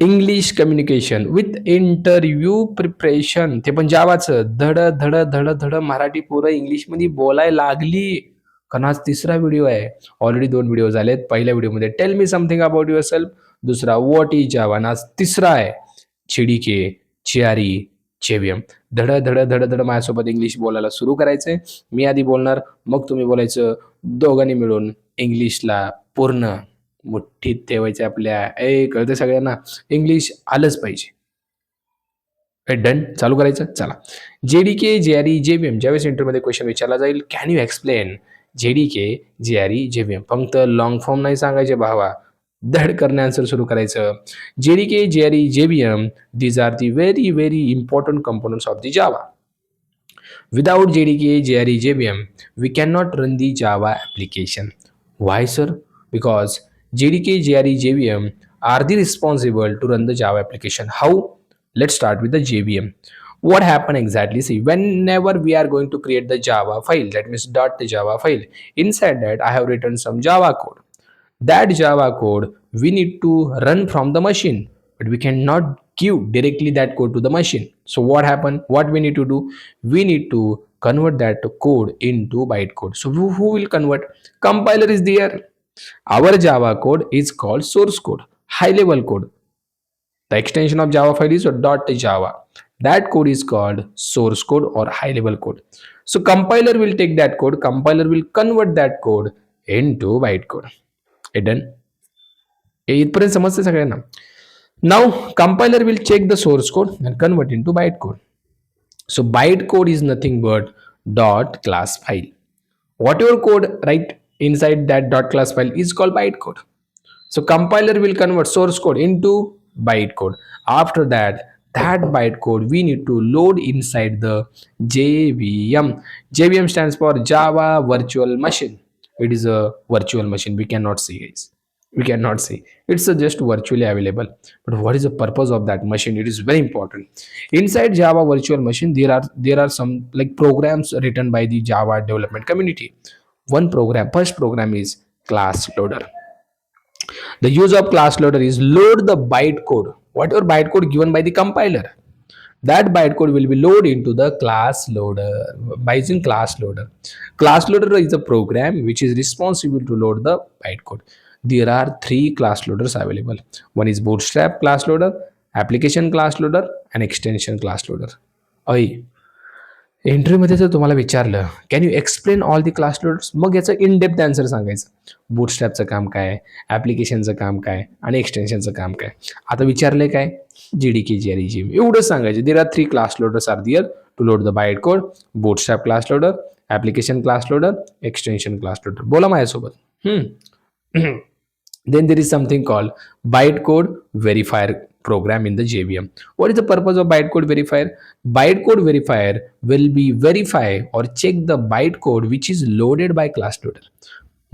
English communication with interview preparation ते पण जावाचं. धड धड धड धड मराठी पोरं इंग्लिशमध्ये बोलायला लागली. कारण आज तिसरा व्हिडिओ आहे. ऑलरेडी दोन व्हिडिओ झालेत. पहिल्या व्हिडिओमध्ये tell me something about yourself दुसरा वॉट इज जावा आणि आज तिसरा आहे. चिडिके चियारी जेवियम धड धड धड धड माझ्यासोबत इंग्लिश बोलायला सुरू करायचंय. मी आधी बोलणार मग तुम्ही बोलायचं. दोघांनी मिळून इंग्लिशला पूर्ण. मुठ्ठीत ठेवायचे आपल्या. ए कळते सगळ्यांना? इंग्लिश आलंच पाहिजे. डन चालू करायचं? चला. जेडीके जे R E J V M ज्यावेळेस इंटरव्ह्यूमध्ये क्वेश्चन विचारला जाईल can you explain J D K J R E J V M फक्त लॉंग फॉर्म नाही सांगायचे भावा. धड करणे आन्सर सुरू करायचं. जे D K J R E J V M these are the very very important components of the Java without J D K J R E J V M we can not run the Java application why sir because JDK, JRE, JVM are the responsible to run the Java application. How? Let's start with the JVM. What happened exactly? See, whenever we are going to create the Java file, that means dot the Java file, inside that I have written some Java code. That Java code we need to run from the machine, but we cannot give directly that code to the machine. So what happened? What we need to do? We need to convert that code into bytecode. So who, who will convert? Compiler is there. Our Java code is called source code, high level code. The extension of Java file is dot .java. That code is called source code or high level code. So compiler will take that code, compiler will convert that code into bytecode. It done? हे इथपर्यंत समजते सगळ्यांना नाव compiler will check the source code and convert into byte code so byte code is nothing but dot class file what your code write inside that dot class file is called bytecode. So compiler will convert source code into bytecode. After that, that bytecode we need to load inside the JVM. JVM stands for Java Virtual Machine. It is a virtual machine. We cannot see it. We cannot see. It's just virtually available. But what is the purpose of that machine? It is very important. Inside Java Virtual Machine, there are there are some like programs written by the Java development community one program first program is class loader. The use of class loader is load the bytecode whatever bytecode given by the compiler? That bytecode will be loaded into the class loader by using class loader. Class loader is a program which is responsible to load the bytecode there are three class loaders available. One is bootstrap class loader application class loader and extension class loader. अय इंटरव्ह्यूमध्ये जर तुम्हाला विचारलं can you explain all the class loads मग याचं in depth answer सांगायचं. बूटस्ट्रॅपचं काम काय? ॲप्लिकेशनचं काम काय? आणि एक्सटेन्शनचं काम काय? आता विचारलंय काय? जी डी के जी आर जी एवढंच सांगायचं. There are three class loaders are there to load the byte code bootstrap class loader application class loader extension class loader बोला माझ्यासोबत. Then there is something call byte code verifier program in the JVM. What is the purpose of bytecode verifier? Bytecode verifier will be verify or check the bytecode which is loaded by class loader.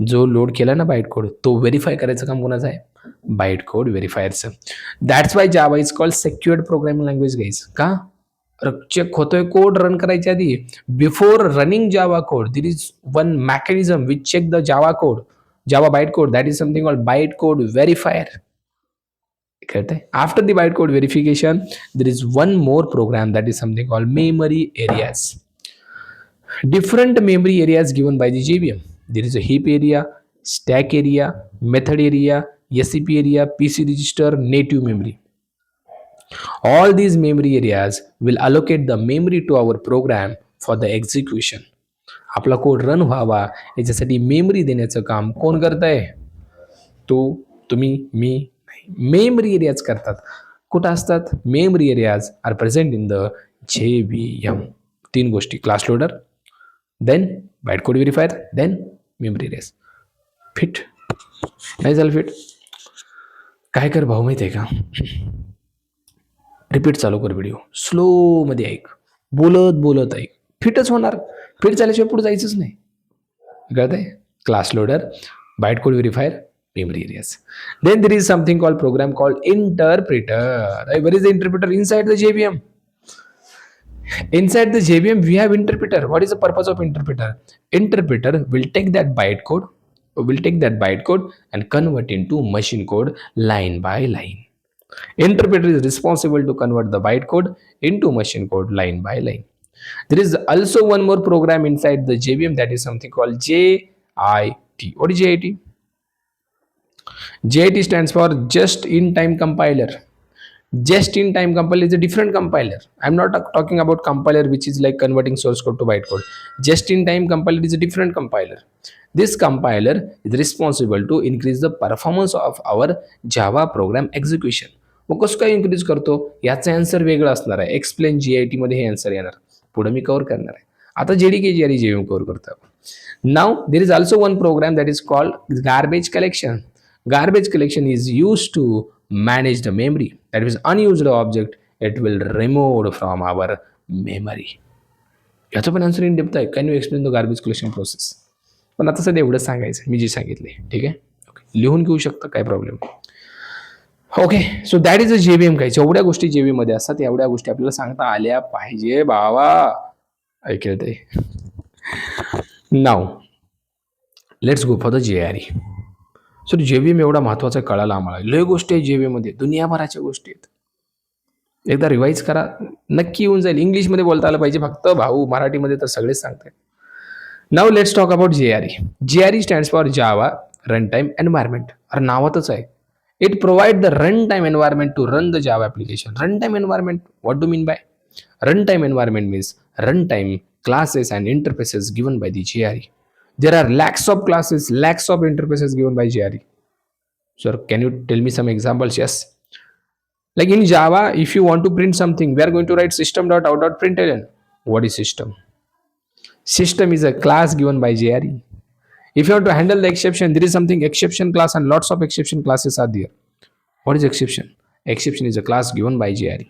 जो load केला ना bite code तो verify करायचं काम कोणाचं आहे byte code व्हेरीफायरचं that's why Java is called secured programming language guys का check होतोय कोड रन करायच्या आधी before running Java code there is one mechanism which check the Java code Java bytecode that is something called bytecode verifier. करते after the byte code verification there is one more program that is something call memory areas different memory areas given by the J V M there is heap area stack area method area S C P area P C register native memory all these memory areas will allocate the memory to our program for the execution आपला code run व्हावा याच्यासाठी memory देण्याचं काम कोण करत आहे तो तुम्ही मी मेमरी एरियाज करतात. कुठं असतात? Memory areas are present in the J V M तीन गोष्टी. Class loader then byte code verifier then memory areas fit नाही झालं फिट काय कर भाऊ माहिती आहे का? रिपीट चालू कर व्हिडिओ स्लोमध्ये ऐक. बोलत बोलत ऐक. फिटच होणार. फिट झाल्याशिवाय पुढे जायचंच नाही. कळत आहे class loader byte code verifier memory areas. Then there is something called program called interpreter. Right? Where is the interpreter? Inside the JVM. Inside the JVM, we have interpreter. What is the purpose of interpreter? Interpreter will take that bytecode, will take that bytecode and convert into machine code line by line. Interpreter is responsible to convert the bytecode into machine code line by line. There is also one more program inside the JVM that is something called JIT. What is JIT? JIT stands for Just in Time Compiler. Just in time compiler is a different compiler. I'm not talk- talking about compiler which is like converting source code to bytecode. Just in time compiler is a different compiler. This compiler is responsible to increase the performance of our Java program execution. मग कसं काय increase करतो याचं answer वेगळं असणार आहे explain G I टीमध्ये हे आन्सर येणार पुढे मी कव्हर करणार आहे आता JD K G R J cover करतो आपण नाव there is also one program that is called garbage collection garbage collection is used to manage the memory. That is unused object it will remove from our memory. याचं पण answer in depth आहे. Can you explain the garbage collection process पण आता सध्या एवढंच सांगायचं मी जे सांगितले ठीक आहे? ओके लिहून घेऊ शकता? काय problem okay so that is a JVM काय जेवढ्या गोष्टी जेव्हीएममध्ये असतात. एवढ्या गोष्टी आपल्याला सांगता आल्या पाहिजे बाबा. ऐकेल ते. नाव let's go for the J R E sir J V M एवढा महत्त्वाचा कळाला आम्हाला. लय गोष्टी आहे जेव्हीएममध्ये दुनियाभराच्या गोष्टी आहेत. एकदा रिवाईज करा नक्की येऊन जाईल. इंग्लिशमध्ये बोलता आलं पाहिजे. फक्त भाऊ मराठीमध्ये तर सगळेच सांगताय नाव let's talk about J R E J R E stands for Java run time environment अरे नावातच आहे. It provide the run time environment to run the Java application run time environment what do mean by run time environment means run time classes and interfaces given by the J R E There are lakhs of classes, lakhs of interfaces given by GRE. Sir, can you tell me some examples? Yes. Like in Java, if you want to print something, we are going to write system.out.println. What is system? System is a class given by JRE. If you want to handle the exception, there is something exception class and lots of exception classes are there. What is exception? Exception is a class given by JRE.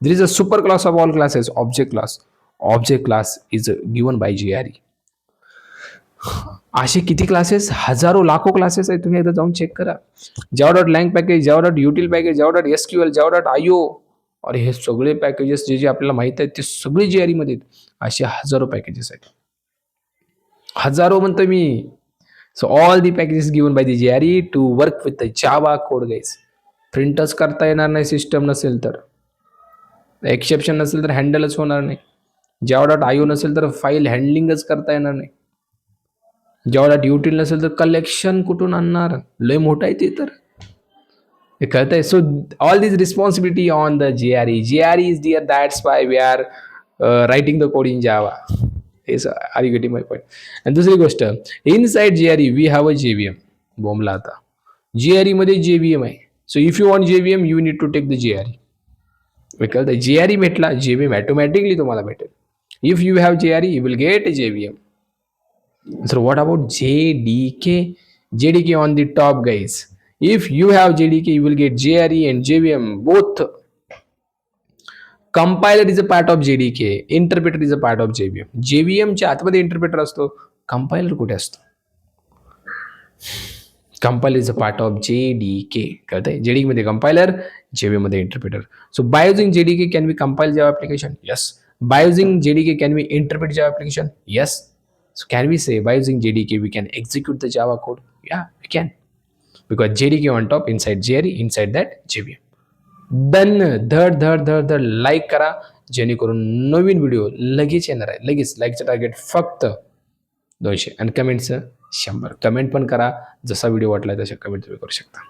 There is a super class of all classes, object class. Object class is given by JRE. असे किती classes हजारो लाखो classes आहेत. तुम्ही एकदा जाऊन check करा. Java dot lang package Java dot util package Java dot S Q L Java dot I O अरे हे सगळे पॅकेजेस जे जे आपल्याला माहीत आहेत ते सगळे जे आरीमध्ये आहेत. असे हजारो पॅकेजेस आहेत. हजारो म्हणतो मी. So all the packages given by the J R E to work with the Java code guys प्रिंटच करता येणार नाही सिस्टम नसेल तर. एक्सेप्शन नसेल तर हँडलच होणार नाही. जेव्हा डॉट आय ओ नसेल तर फाईल हँडलिंगच करता येणार नाही. जेवढा ड्युटी नसेल तर कलेक्शन कुठून आणणार? लय मोठं आहे ते तर. हे कळतंय? So all this responsibility on the J R E J R E is dear that's why we are writing the code in Java हेच are you getting my point आणि दुसरी गोष्ट inside J R E we have a J V M बोंबला आता. J R ईमध्ये J V M आहे. So if you want J V M you need to take the J R E कळतं J R E भेटला जे V M automatically तुम्हाला भेटेल. If you have J R E you will get J V M So what about JDK? JDK on the top, guys. If you have JDK, you will get JRE and JVM both. Compiler is a part of JDK. Interpreter is a part of JVM. JVM च्या आतमध्ये interpreter असतो compiler कुठे असतो compiler is a part of J D K कळतंय J D मध्ये compiler J V मध्ये interpreter so by using JDK can be compile Java application yes by using JDK can be interpret Java application yes So can we say by using JDK we can execute the Java code? Yeah, we can. Because JDK on top, inside JRE, inside that JVM. Done धड धड धड धड like करा जेणेकरून नवीन video लगेच येणार आहे लगेच लाईकचं टार्गेट फक्त दोनशे आणि कमेंटचं शंभर कमेंट पण करा जसा व्हिडिओ वाटला तशा कमेंट तुम्ही करू शकता